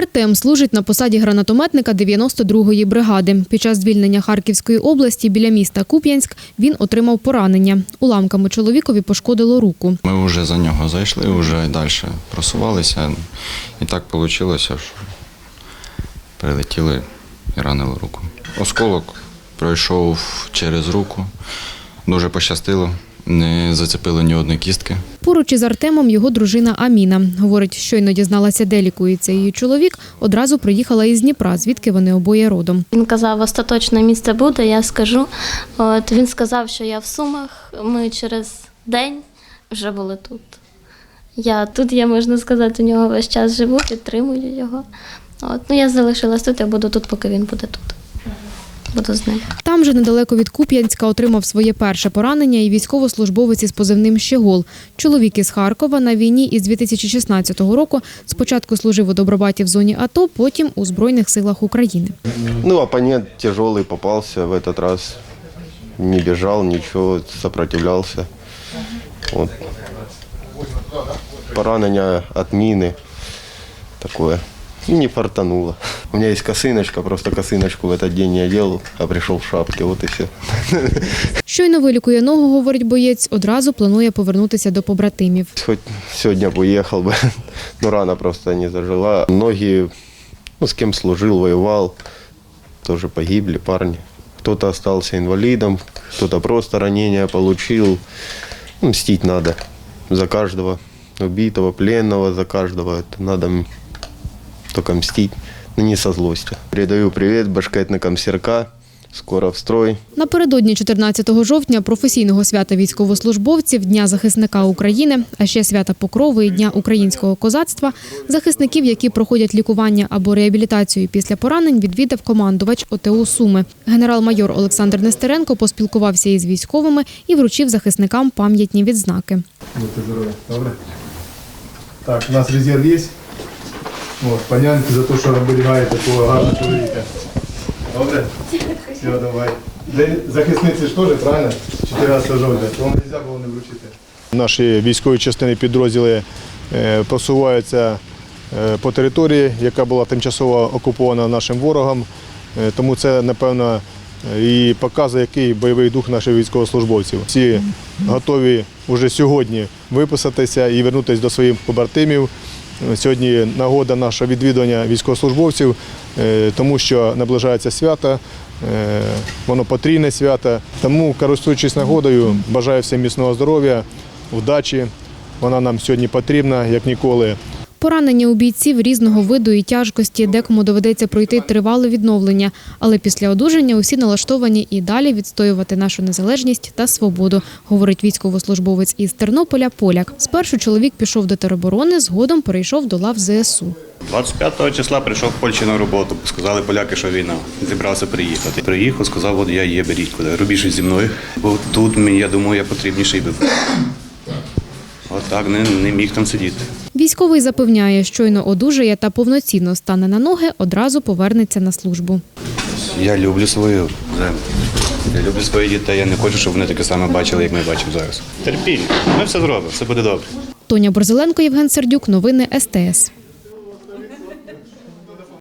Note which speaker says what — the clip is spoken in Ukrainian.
Speaker 1: Артем служить на посаді гранатометника 92-ї бригади. Під час звільнення Харківської області біля міста Куп'янськ він отримав поранення. Уламками чоловікові пошкодило руку.
Speaker 2: Ми вже за нього зайшли, вже далі просувалися. І так вийшло, що прилетіли і ранили руку. Осколок пройшов через руку. Дуже пощастило, не зацепили ні одної кістки.
Speaker 1: Поруч із Артемом його дружина Аміна. Говорить, щойно дізналася, де лікується її чоловік, одразу приїхала із Дніпра, звідки вони обоє родом.
Speaker 3: Він казав, остаточне місце буде, я скажу. От він сказав, що я в Сумах. Ми через день вже були тут. Я тут, я можна сказати, у нього весь час живу, підтримую його. От, ну я залишилась тут, я буду тут, поки він буде тут Буду з ним.
Speaker 1: Там же недалеко від Куп'янська отримав своє перше поранення і військовослужбовець із позивним Щегол. Чоловік із Харкова на війні із 2016 року спочатку служив у Добробаті в зоні АТО, потім у Збройних силах України.
Speaker 4: Ну, оппонент тяжелый попался в этот раз. Не бежал, ничего, сопротивлялся. Вот. Поранение от мины такое. И не фартануло. У меня есть косыночка, просто косыночку в этот день не одел, а пришел в шапке, вот и все.
Speaker 1: Щойно вилікує ногу, говорить боєць, одразу планує повернутися до побратимів.
Speaker 4: Хоть сегодня бы уехал бы, но рана просто не зажила. Многие, ну, с кем служил, воевал, тоже погибли парни. Кто-то остался инвалидом, кто-то просто ранение получил. Ну, Мстить надо за каждого убитого, пленного, за каждого. Это надо м- только мстить, но не со злостью. Передаю привет башкетникам Серка. Скоро в строй.
Speaker 1: Напередодні 14 жовтня професійного свята військовослужбовців, Дня захисника України, а ще свята Покрови і Дня українського козацтва, захисників, які проходять лікування або реабілітацію після поранень, відвідав командувач ОТУ Суми. Генерал-майор Олександр Нестеренко поспілкувався із військовими і вручив захисникам пам'ятні відзнаки.
Speaker 5: Добре? Так, у нас резерв є. От, панянки за те, що оберігаєте такого гарного чоловіка. Добре? Все, давай. Захисниці ж теж, правильно? 14 жовтня. То вам не можна було не вручити. Наші військові частини підрозділи е, просуваються е, по території, яка була тимчасово окупована нашим ворогом. Е, Тому це, напевно, і показує, який бойовий дух наших військовослужбовців. Всі готові вже сьогодні виписатися і вернутися до своїх побратимів. Сьогодні нагода нашого відвідування військовослужбовців, е, тому що наближається свято, е, воно потрійне свято. Тому, користуючись нагодою, бажаю всім міцного здоров'я, вдачі. Вона нам сьогодні потрібна, як ніколи.
Speaker 1: Поранення у бійців різного виду і тяжкості, декому доведеться пройти тривале відновлення, але після одужання усі налаштовані і далі відстоювати нашу незалежність та свободу, говорить військовослужбовець із Тернополя Поляк. Спершу чоловік пішов до тероборони, згодом перейшов до лав ЗСУ.
Speaker 6: 25 числа прийшов в Польщі на роботу. Сказали поляки, що війна. Зібрався приїхати. Приїхав, сказав, от я є, беріть куди. Щось зі мною. Бо тут я думаю, я потрібніший був. От так не, не міг там сидіти.
Speaker 1: Військовий запевняє, щойно одужає та повноцінно стане на ноги, одразу повернеться на службу.
Speaker 6: Я люблю свою землю. Я люблю своїх дітей. Я не хочу, щоб вони таке саме бачили, як ми бачимо зараз. Терпінь, Ми все зробимо, все буде добре.
Speaker 1: Тоня Борзеленко, Євген Сердюк. Новини СТС.